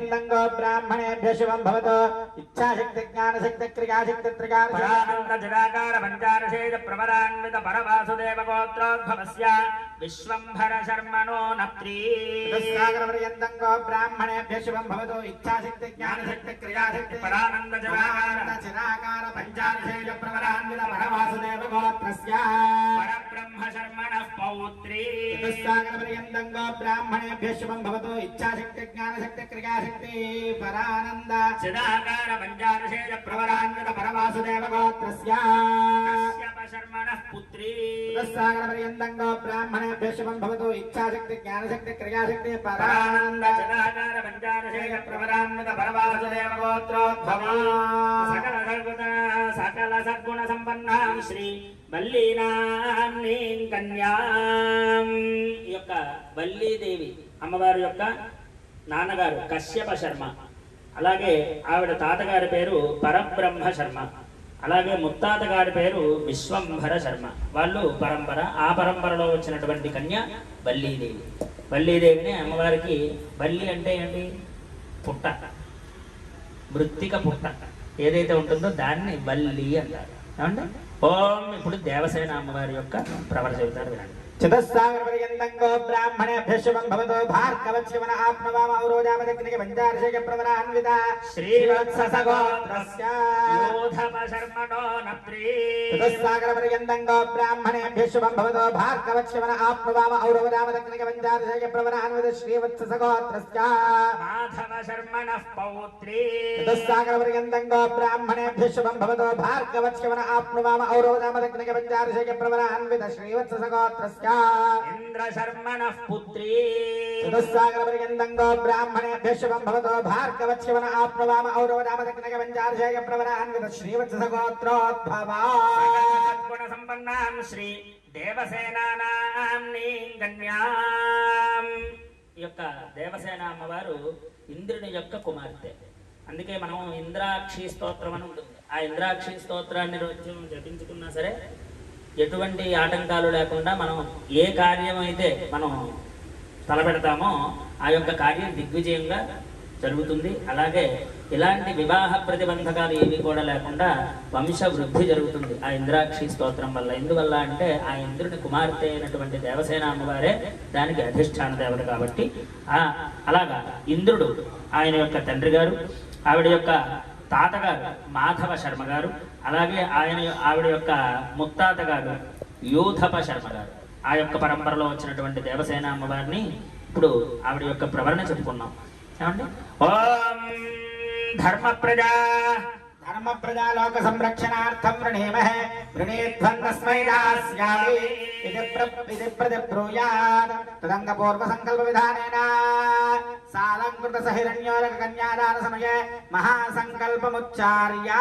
పర్యంతంగో బ్రాహ్మణేభ్య శివం భవతు. ఇచ్ఛాశక్తి జ్ఞానశక్తి క్రియాశక్తి త్రికార పరానంద జగాకార పంచారశేష ప్రవరాన్విత పరవాసుదేవ గోత్రోద్భవస్య విశ్వంభర శర్మణో పర్యంతంగో బ్రాహ్మణేభ్య శివం భవతు ఇచ్ఛాశక్తి జ్ఞానశక్తి క్రియాశక్తి పరానంద జగాకార చిరాకార పంచాశేష ప్రవరాన్విత పరవాసుదేవ గోత్రస్య పర్యంతంగో బ్రాహ్మణేభ్య శుభం భవతు. ఇచ్ఛాశక్తి జ్ఞానశక్తి క్రియాశక్తి పరానంద. చిదాకార పంచారశేష ప్రవరాన్విత పరవాసుదేవ గోత్రస్య. శర్మణ పుత్రీ. పర్యంతంగో బ్రాహ్మణేభ్య శుభం భవతు. ఇచ్ఛాశక్తి జ్ఞానశక్తి క్రియాశక్తి పరానంద. చిదాకార పంచారశేష ప్రవరాన్విత పరవాసుదేవ గోత్రోద్భవా. సకల సద్గుణ సకల సద్గుణ సంపన్నాం శ్రీ వల్లీనాన్నీం కన్యాం. యొక్క వల్లీదేవి అమ్మవారి యొక్క నాన్నగారు కశ్యప శర్మ. అలాగే ఆవిడ తాతగారి పేరు పరబ్రహ్మ శర్మ. అలాగే ముత్తాత గారి పేరు విశ్వంభర శర్మ. వాళ్ళు పరంపర ఆ పరంపరలో వచ్చినటువంటి కన్య వల్లీదేవి వల్లీదేవిని అమ్మవారికి వల్లి అంటే ఏంటి? పుట్ట. మృత్తిక పుట్ట. ఏదైతే ఉంటుందో దాన్ని వల్లి అంటారు. ఏమంటే ఓం ఇప్పుడు దేవసేన అమ్మవారి యొక్క ప్రవర చెబుతారు వినండి. చతుస్సాగర పర్యంతంగో బ్రాహ్మణేభ్య శుభం భవతు భార్గవత్యవన ఆప్నవామ ఔరోజామదగ్నిక పంచార్షేక ప్రవరాన్విత శ్రీవత్సగోత్రస్య యోధప శర్మణో నప్రీ. చతుస్సాగర పర్యంతంగో బ్రాహ్మణేభ్య శుభం భవతు భార్గవత్యవన ఆప్నవామ ఔరోజామదగ్నిక పంచార్షేక ప్రవరాన్విత శ్రీవత్సగోత్రస్య మాధవ శర్మణ పౌత్రీ. చతుస్సాగర పర్యంతంగో బ్రాహ్మణేభ్య శుభం భవతు భార్గవత్యవన ఆప్నవామ ఔరోజామదగ్నిక పంచార్షేక ప్రవరాన్విత శర్మణ పుత్రీ చతుస్సాగర పర్యంతంగో బ్రాహ్మణేభ్య శుభం భవతో భార్గవత్యవన ఆప్నవామ ఔరవరామదగ్నగ పంచార్షేయ ప్రవరాన్విత సద్గుణ సంపన్నాం శ్రీ దేవసేనానాం యొక్క దేవసేన అమ్మవారు ఇంద్రుని యొక్క కుమార్తె. అందుకే మనం ఇంద్రాక్షి స్తోత్రం అని ఉంటుంది. ఆ ఇంద్రాక్షి స్తోత్రాన్ని రోజు జపించుకున్నా సరే ఎటువంటి ఆటంకాలు లేకుండా మనం ఏ కార్యం అయితే మనం తలపెడతామో ఆ యొక్క కార్యం దిగ్విజయంగా జరుగుతుంది. అలాగే ఇలాంటి వివాహ ప్రతిబంధకాలు ఏవి కూడా లేకుండా వంశ వృద్ధి జరుగుతుంది ఆ ఇంద్రాక్షి స్తోత్రం వల్ల. ఎందువల్ల అంటే ఆ ఇంద్రుని కుమార్తె అయినటువంటి దేవసేన అమ్మవారే దానికి అధిష్టాన దేవత కాబట్టి. అలాగా ఇంద్రుడు ఆయన యొక్క తండ్రి గారు ఆవిడ యొక్క తాతగారు మాధవ శర్మ గారు అలాగే ఆయన ఆవిడ యొక్క ముత్తాత గారు యూథప శర్మ గారు. ఆ యొక్క పరంపరలో వచ్చినటువంటి దేవసేన అమ్మవారిని ఇప్పుడు ఆవిడ యొక్క ప్రవరణ చెప్పుకున్నాం. ఏమండి? ఓం ధర్మ ప్రజా ధర్మ ప్రజాలోక సంరక్షణార్థం వృణేమహే వృణేధ్వన్నస్మై దాస్యామి ఇది ఇది ప్రతిబ్రూయాత్ తదంగ పూర్వ సంకల్ప విధానేన సాలంకృత సహిరణ్యోరక కన్యాదాన సమయ మహాసంకల్పముచ్చార్యా